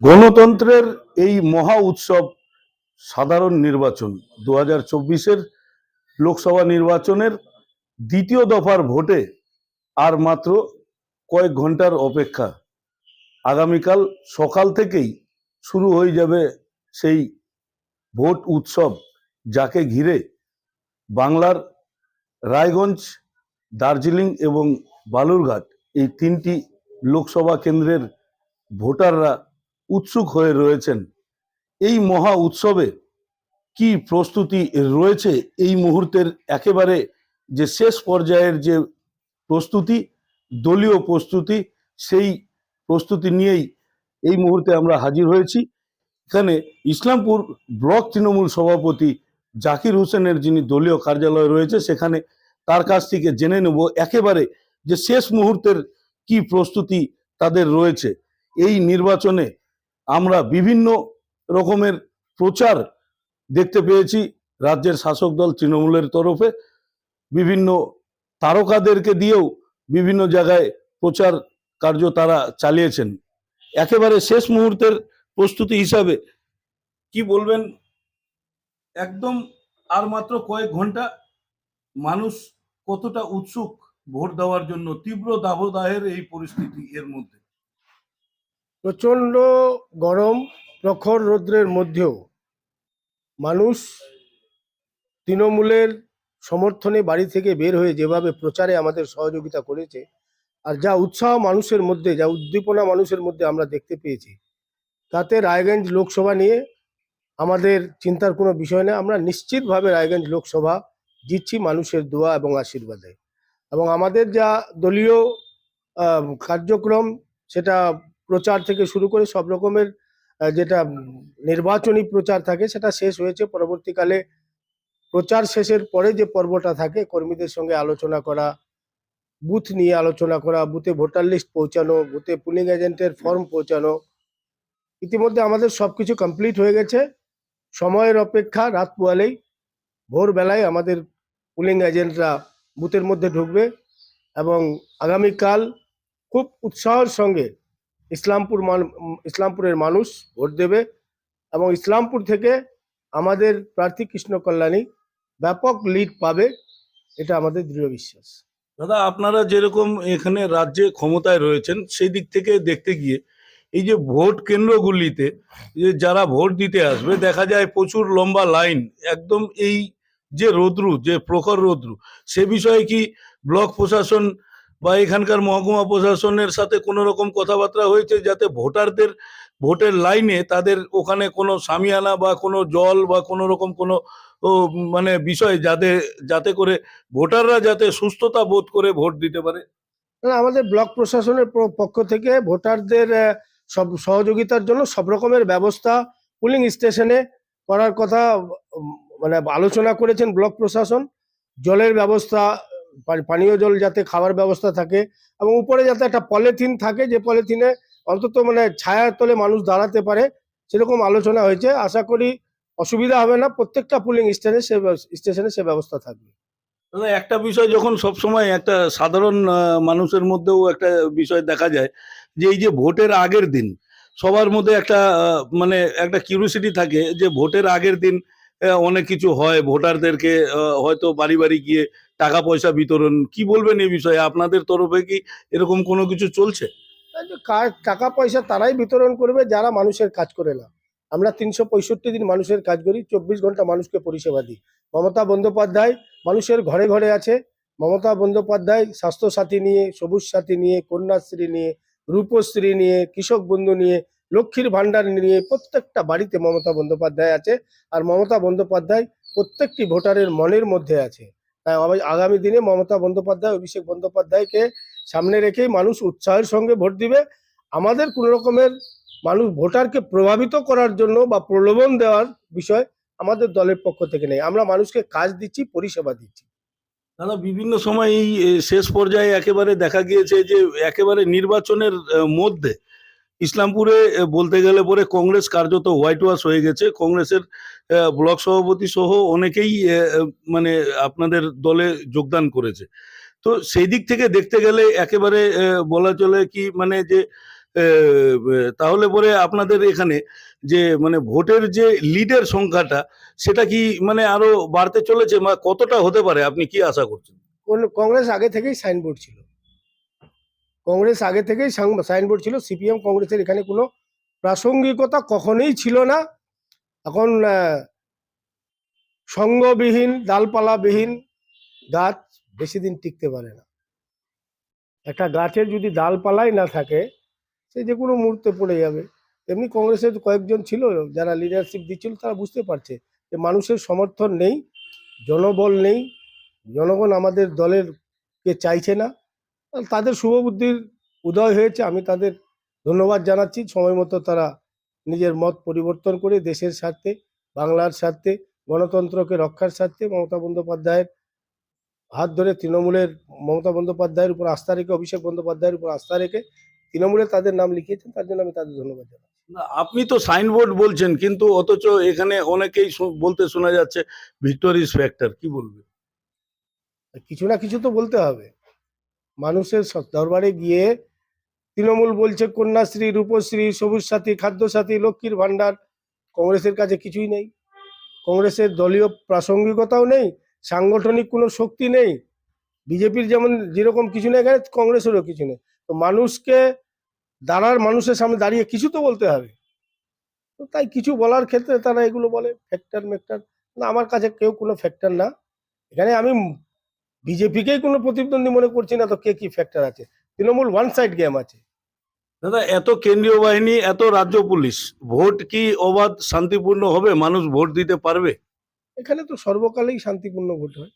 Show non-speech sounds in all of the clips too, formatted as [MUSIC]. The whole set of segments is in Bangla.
গণতন্ত্রের এই মহা উৎসব সাধারণ নির্বাচন দু হাজার লোকসভা নির্বাচনের দ্বিতীয় দফার ভোটে আর মাত্র কয়েক ঘণ্টার অপেক্ষা। আগামীকাল সকাল থেকেই শুরু হয়ে যাবে সেই ভোট উৎসব যাকে ঘিরে বাংলার রায়গঞ্জ, দার্জিলিং এবং বালুরঘাট এই তিনটি লোকসভা কেন্দ্রের ভোটাররা উৎসুক হয়ে রয়েছেন। এই মহা উৎসবে কি প্রস্তুতি রয়েছে এই মুহূর্তের একেবারে যে শেষ পর্যায়ের যে প্রস্তুতি, দলীয় প্রস্তুতি, সেই প্রস্তুতি নিয়েই এই মুহূর্তে আমরা হাজির হয়েছি। এখানে ইসলামপুর ব্লক তৃণমূল সভাপতি জাকির হোসেনের যিনি দলীয় কার্যালয় রয়েছে, সেখানে তার কাছ থেকে জেনে নেব একেবারে যে শেষ মুহূর্তের কি প্রস্তুতি তাদের রয়েছে। এই নির্বাচনে আমরা বিভিন্ন রকমের প্রচার দেখতে পেয়েছি রাজ্যের শাসক দল তৃণমূলের তরফে। বিভিন্ন তারকাদেরকে দিয়েও বিভিন্ন জায়গায় প্রচার কার্য তারা চালিয়েছেন। একেবারে শেষ মুহূর্তের প্রস্তুতি হিসাবে কি বলবেন? একদম আর মাত্র কয়েক ঘণ্টা মানুষ কতটা উৎসুক ভোট দেওয়ার জন্য, তীব্র দাবদাহের এই পরিস্থিতি এর মধ্যে। প্রচণ্ড গরম প্রখর রৌদ্রের মধ্যেও মানুষ তৃণমূলের সমর্থনে বাড়ি থেকে বের হয়ে যেভাবে প্রচারে আমাদের সহযোগিতা করেছে আর যা উৎসাহ মানুষের মধ্যে, যা উদ্দীপনা মানুষের মধ্যে আমরা দেখতে পেয়েছি, তাতে রায়গঞ্জ লোকসভা নিয়ে আমাদের চিন্তার কোনো বিষয় নেই। আমরা নিশ্চিতভাবে রায়গঞ্জ লোকসভা জিতছি মানুষের দোয়া এবং আশীর্বাদে। এবং আমাদের যা দলীয় কার্যক্রম, সেটা প্রচার থেকে শুরু করে সব রকমের যেটা নির্বাচনী প্রচার থাকে সেটা শেষ হয়েছে। পরবর্তীকালে প্রচার শেষের পরে যে পর্বটা থাকে, কর্মীদের সঙ্গে আলোচনা করা, বুথ নিয়ে আলোচনা করা, বুথে ভোটার লিস্ট পৌঁছানো, বুথে পুলিং এজেন্টের ফর্ম পৌঁছানো, ইতিমধ্যে আমাদের সব কিছু কমপ্লিট হয়ে গেছে। সময়ের অপেক্ষা, রাত পোয়ালেই ভোরবেলায় আমাদের পুলিং এজেন্টরা বুথের মধ্যে ঢুকবে এবং আগামীকাল খুব উৎসাহের সঙ্গে ইসলামপুর ইসলামপুরের মানুষ ভোট দেবে এবং ইসলামপুর থেকে আমাদের প্রার্থী কৃষ্ণ কল্যাণী ব্যাপক লিড পাবে, এটা আমাদের দৃঢ় বিশ্বাস। দাদা, আপনারা যেরকম এখানে রাজ্যে ক্ষমতায় রয়েছেন, সেই দিক থেকে দেখতে গিয়ে এই যে ভোট কেন্দ্রগুলিতে যে যারা ভোট দিতে আসবে, দেখা যায় প্রচুর লম্বা লাইন, একদম এই যে রৌদ্রু, যে প্রখর রৌদ্রু, সে বিষয়ে কি ব্লক প্রশাসন বা এখানকার মহকুমা প্রশাসনের সাথে কোনো রকম কথাবার্তা হয়েছে যাতে ভোটারদের, ভোটের লাইনে তাদের ওখানে কোনো সামিয়ানা বা কোনো জল বা কোনো রকম কোনো মানে বিষয় যাতে যাতে করে ভোটাররা যাতে সুস্থতা বোধ করে ভোট দিতে পারে? আমাদের ব্লক প্রশাসনের পক্ষ থেকে ভোটারদের সব সহযোগিতার জন্য সব রকমের ব্যবস্থা পুলিং স্টেশনে করার কথা মানে আলোচনা করেছেন ব্লক প্রশাসন। জলের ব্যবস্থা পানীয় জল যাতে খাওয়ার ব্যবস্থা থাকে এবং উপরে যাতে একটা পলিথিন থাকে, যে পলিথিনে অন্তত মানে ছায়ার তলে মানুষ দাঁড়াতে পারে, সেরকম আলোচনা হয়েছে। আশা করি অসুবিধা হবে না, প্রত্যেকটা পুলিং স্টেশনে সে স্টেশনে সে ব্যবস্থা থাকবে। একটা বিষয় যখন সবসময় একটা সাধারণ মানুষের মধ্যেও একটা বিষয় দেখা যায়, যে এই যে ভোটের আগের দিন, সবার মধ্যে একটা মানে একটা কিউরিসিটি থাকে যে ভোটের আগের দিন অনেক কিছু হয়, ভোটারদেরকে হয়তো বাড়ি বাড়ি গিয়ে টাকা পয়সা বিতরণ, কি বলবেন এই বিষয়ে? আপনাদের তরফে কি এরকম কোনো কিছু চলছে? টাকা পয়সা তারাই বিতরণ করবে যারা মানুষের কাজ করে না। আমরা তিনশো পঁয়ষট্টি দিন মানুষের কাজ করি, চব্বিশ ঘণ্টা মানুষকে পরিষেবা দিই। মমতা বন্দ্যোপাধ্যায় মানুষের ঘরে ঘরে আছে। মমতা বন্দ্যোপাধ্যায় স্বাস্থ্য সাথী নিয়ে সবুজ সাথী নিয়ে, কন্যাশ্রী নিয়ে, রূপশ্রী নিয়ে, কৃষক বন্ধু নিয়ে, লক্ষ্মীর ভাণ্ডার নিয়ে প্রত্যেকটা বাড়িতে মমতা বন্দ্যোপাধ্যায় আছে। আর মমতা বন্দ্যোপাধ্যায় প্রত্যেকটি ভোটারের মনের মধ্যে আছে। তাই আগামী দিনে মমতা বন্দ্যোপাধ্যায়, অভিষেক বন্দ্যোপাধ্যায়কে সামনে রেখেই মানুষ উৎসাহের সঙ্গে ভোট দিবে। আমাদের কোনো রকমের মানুষ ভোটারকে প্রভাবিত করার জন্য বা প্রলোভন দেওয়ার বিষয় আমাদের দলের পক্ষ থেকে নেই। আমরা মানুষকে কাজ দিচ্ছি, পরিষেবা দিচ্ছি। দাদা, বিভিন্ন সময় এই শেষ পর্যায়ে একেবারে দেখা গিয়েছে যে, একেবারে নির্বাচনের মধ্যে ইসলামপুরে বলতে গেলে পরে কংগ্রেস কার্যত হোয়াইট ওয়াশ হয়ে গেছে। কংগ্রেসের ব্লক সভাপতি সহ অনেকেই মানে আপনাদের দলে যোগদান করেছে। তো সেই দিক থেকে দেখতে গেলে একেবারে বলা চলে কি মানে যে তাহলে পরে আপনাদের এখানে যে মানে ভোটের যে লিডের সংখ্যাটা, সেটা কি মানে আরও বাড়তে চলেছে বা কতটা হতে পারে? আপনি কি আশা করছেন? কংগ্রেস আগে থেকেই সাইনবোর্ড ছিল। কংগ্রেস আগে থেকেই সাইনবোর্ড ছিল। সিপিএম কংগ্রেসের এখানে কোনো প্রাসঙ্গিকতা কখনোই ছিল না। এখন সঙ্গবিহীন, ডালপালাবিহীন গাছ বেশি দিন টিকতে পারে না। একটা গাছের যদি ডালপালাই না থাকে, সে যে কোনো মুহূর্তে পড়ে যাবে। তেমনি কংগ্রেসের কয়েকজন ছিল, যারা লিডারশিপ দিচ্ছিল, তারা বুঝতে পারছে যে মানুষের সমর্থন নেই, জনবল নেই, জনগণ আমাদের দলের কে চাইছে না। তাদের শুভবুদ্ধির উদয় হয়েছে, আমি তাদের ধন্যবাদ জানাচ্ছি। সময় মতো তারা নিজের মত পরিবর্তন করে দেশের স্বার্থে বাংলার স্বার্থে গণতন্ত্রকে রক্ষার স্বার্থে মমতা বন্দ্যোপাধ্যায়ের হাত ধরে তৃণমূলের মমতা বন্দ্যোপাধ্যায়ের উপর আস্থা রেখে অভিষেক বন্দ্যোপাধ্যায়ের উপর আস্থা রেখে তৃণমূলে তাদের নাম লিখিয়েছেন তার জন্য আমি তাদের ধন্যবাদ জানাই না, আপনি তো সাইনবোর্ড বলছেন কিন্তু অথচ এখানে অনেকেই বলতে শোনা যাচ্ছে ভিক্টোরিস ফ্যাক্টর কি বলবে? কিছু না কিছু তো বলতে হবে। মানুষের দরবারে গিয়ে তৃণমূল বলছে কন্যাশ্রী, রূপশ্রী সবুজ সাথী খাদ্য সাথী লক্ষ্মীর ভাণ্ডার। কংগ্রেসের কাছে কিছুই নেই। কংগ্রেসের দলীয় প্রাসঙ্গিকতাও নেই, সাংগঠনিক কোনো শক্তি নেই। বিজেপির যেমন যেরকম কিছু নেই, এখানে কংগ্রেসেরও কিছু নেই। তো মানুষকে দাঁড়ার মানুষের সামনে দাঁড়িয়ে কিছু তো বলতে হবে। তো তাই কিছু বলার ক্ষেত্রে তারা এগুলো বলে ফ্যাক্টর ম্যাক্টর না, আমার কাছে কেউ কোনো ফ্যাক্টর না। এখানে আমি বিজেপিকেই কোনো প্রতিদ্বন্দ্বী মনে করছি না, তো কে কি ফ্যাক্টর আছে? তৃণমূল ওয়ান সাইড গেম আছে। দাদা এত কেন্দ্রীয় বাহিনী এত রাজ্য পুলিশ ভোট কি অবাধ শান্তিপূর্ণ হবে? মানুষ ভোট দিতে পারবে? এখানে তো সর্বকালেই শান্তিপূর্ণ ভোট হয়।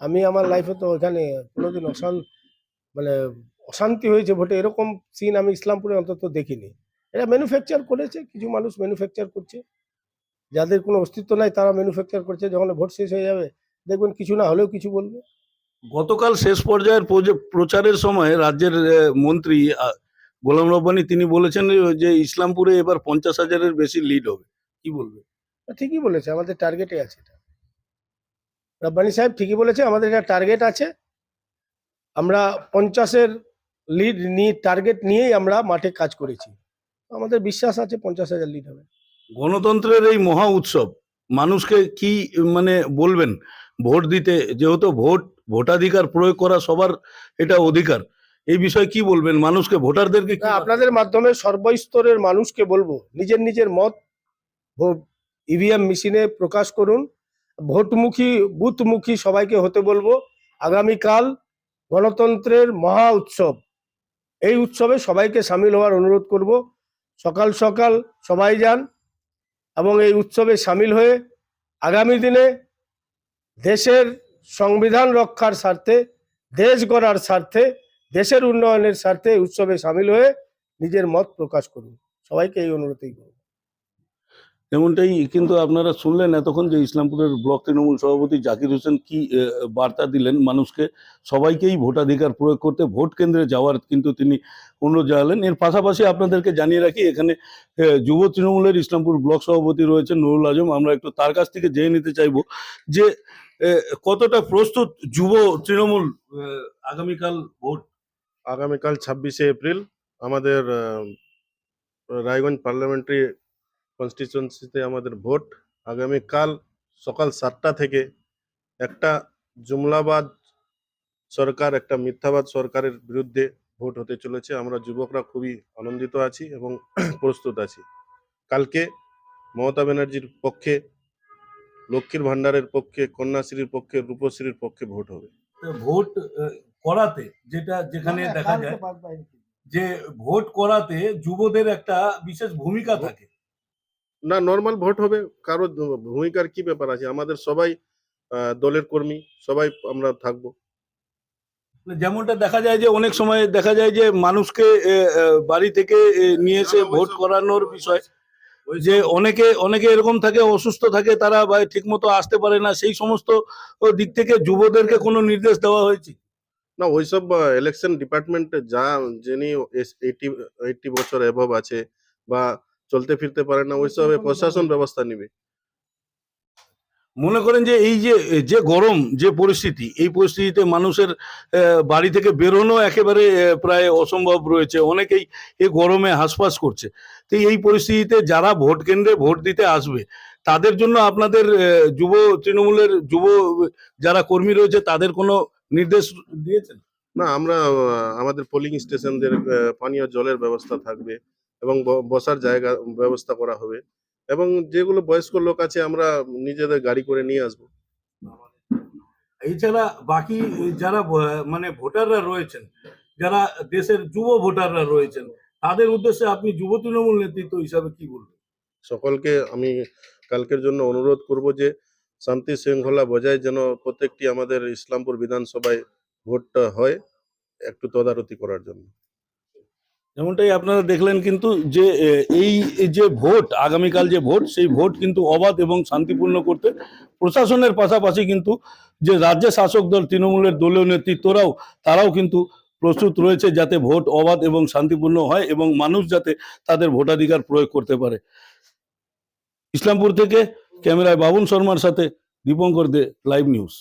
আমি আমার লাইফে তো এখানে কোনোদিন অশান মানে অশান্তি হয়েছে ভোটে। এরকম সিন আমি ইসলামপুরে অন্তত দেখিনি। এটা ম্যানুফ্যাকচার করেছে কিছু মানুষ ম্যানুফ্যাকচার করছে। যাদের কোনো অস্তিত্ব নাই তারা ম্যানুফ্যাকচার করছে। যখন ভোট শেষ হয়ে যাবে দেখবেন কিছু না হলেও কিছু বলবে। গতকাল শেষ পর্যায়ের প্রচারের সময় রাজ্যের মন্ত্রী গোলাম রব্বানি তিনি বলেছেন যে ইসলামপুরে এবার পঞ্চাশ হাজারের বেশি লিড হবে। কি বলবে? ঠিকই বলেছে আমাদের টার্গেটে আছে এটা। রব্বানি সাহেব ঠিকই বলেছে আমাদের এটা টার্গেট আছে। আমরা পঞ্চাশের লিড নিয়ে টার্গেট নিয়েই আমরা মাঠে কাজ করেছি। আমাদের বিশ্বাস আছে পঞ্চাশ হাজার লিড হবে। গণতন্ত্রের এই মহা উৎসব মানুষকে কি মানে বলবেন? ভোট দিতে যেহেতু ভোট ভোটাধিকার প্রয়োগ করা সবার এটা অধিকার। এই বিষয়ে কি বলবেন? মানুষকে ভোটারদেরকে আপনাদের মাধ্যমে সর্বস্তরের মানুষকে বলব নিজের নিজের মত ইভিএম মেশিনে প্রকাশ করুন ভোটমুখী বুথমুখী সবাইকে হতে বলব আগামীকাল গণতন্ত্রের মহা উৎসব এই উৎসবে সবাইকে সামিল হওয়ার অনুরোধ করব সকাল সকাল সবাই যান এবং এই উৎসবে সামিল হয়ে আগামী দিনে দেশের সংবিধান রক্ষার স্বার্থে দেশ গড়ার স্বার্থে দেশের উন্নয়নের স্বার্থে উৎসবে সামিল হয়ে নিজের মত প্রকাশ করুন। সবাইকে এই অনুরোধই করব। যেমনটাই কিন্তু আপনারা শুনলেন এতক্ষণ যে ইসলামপুরের ব্লক তৃণমূল সভাপতি জাকির হোসেন কি বার্তা দিলেন, মানুষকে সবাইকেই ভোটাধিকার প্রয়োগ করতে ভোট কেন্দ্রে যাওয়ার কিন্তু তিনি অনুরোধ জানালেন। এর পাশাপাশি আপনাদেরকে জানিয়ে রাখি, এখানে যুব তৃণমূলের ইসলামপুর ব্লক সভাপতি রয়েছেন নুরুল আজম। আমরা একটু তার কাছ থেকে জেনে নিতে চাইব যে কতটা প্রস্তুত যুব তৃণমূল আগামীকাল ভোট আগামীকাল ছাব্বিশে এপ্রিল আমাদের রায়গঞ্জ পার্লামেন্টারি কনস্টিটিউয়েন্সিতে আমাদের ভোট। আগামীকাল সকাল সাতটা থেকে একটা জুমলাবাদ সরকার, একটা মিথ্যাবাদ সরকারের বিরুদ্ধে ভোট হতে চলেছে। আমরা যুবকরা খুবই আনন্দিত আছি এবং [CLEARS THROAT] প্রস্তুত আছি। কালকে মমতা ব্যানার্জির পক্ষে, লক্ষ্মীর ভাণ্ডারের পক্ষে, কন্যাশ্রীর পক্ষে, রূপশ্রীর পক্ষে ভোট হবে। ভোট করাতে যেটা যেখানে দেখা যায় যে ভোট করাতে যুবদের একটা বিশেষ ভূমিকা থাকে। না নর্মাল ভোট হবে কারও ভূমিকার কি ব্যাপার আছে? আমাদের সবাই আহ, দলের কর্মী সবাই আমরা থাকব। যেমনটা দেখা যায় যে অনেক সময় দেখা যায় যে মানুষকে বাড়ি থেকে এ, নিয়ে এসে ভোট করানোর বিষয় যে অনেকে অনেকে এরকম থাকে অসুস্থ থাকে তারা ঠিক মতো আসতে পারে না সেই সমস্ত দিক থেকে যুবদেরকে কোনো নির্দেশ দেওয়া হয়েছে। না ওইসব ইলেকশন ডিপার্টমেন্টে যা যিনি এইটি এইটি বছর এভব আছে বা চলতে ফিরতে পারে না ওইসবে প্রশাসন ব্যবস্থা নিবে। মনে করেন যে এই যে যে গরম যে পরিস্থিতি এই পরিস্থিতিতে মানুষের আহ, বাড়ি থেকে বেরোনো একেবারে প্রায় অসম্ভব রয়েছে। অনেকেই এই গরমে হাসপাস করছে। তো এই পরিস্থিতিতে যারা ভোট কেন্দ্রে ভোট দিতে আসবে তাদের জন্য আপনাদের যুব তৃণমূলের যুব যারা কর্মী রয়েছে তাদের কোনো নির্দেশ দিয়েছেন? না আমরা আমাদের পোলিং স্টেশনদের পানীয় জলের ব্যবস্থা থাকবে এবং বসার জায়গা ব্যবস্থা করা হবে এবং যেগুলো বয়স্ক লোক আছে আমরা নিজেদের গাড়ি করে নিয়ে আসব। এছাড়া বাকি যারা মানে ভোটাররা রয়েছেন যারা দেশের যুব ভোটাররা রয়েছেন তাদের উদ্দেশ্যে আপনি যুব তৃণমূল নেতৃত্ব হিসাবে কি বলবেন? সকলকে আমি কালকের জন্য অনুরোধ করব যে শান্তি শৃঙ্খলা বজায় যেন প্রত্যেকটি আমাদের ইসলামপুর বিধানসভায় ভোটটা হয়, একটু তদারতি করার জন্য। যেমনটাই আপনারা দেখলেন কিন্তু যে এই যে ভোট, আগামীকাল যে ভোট, সেই ভোট কিন্তু অবাধ এবং শান্তিপূর্ণ করতে প্রশাসনের পাশাপাশি কিন্তু যে রাজ্য শাসক দল তৃণমূলের দলীয় নেতৃত্বরাও, তারাও কিন্তু প্রস্তুত রয়েছে যাতে ভোট অবাধ এবং শান্তিপূর্ণ হয় এবং মানুষ যাতে তাদের ভোটাধিকার প্রয়োগ করতে পারে। ইসলামপুর থেকে ক্যামেরায় বাবুন শর্মার সাথে দীপঙ্কর দে লাইভ নিউজ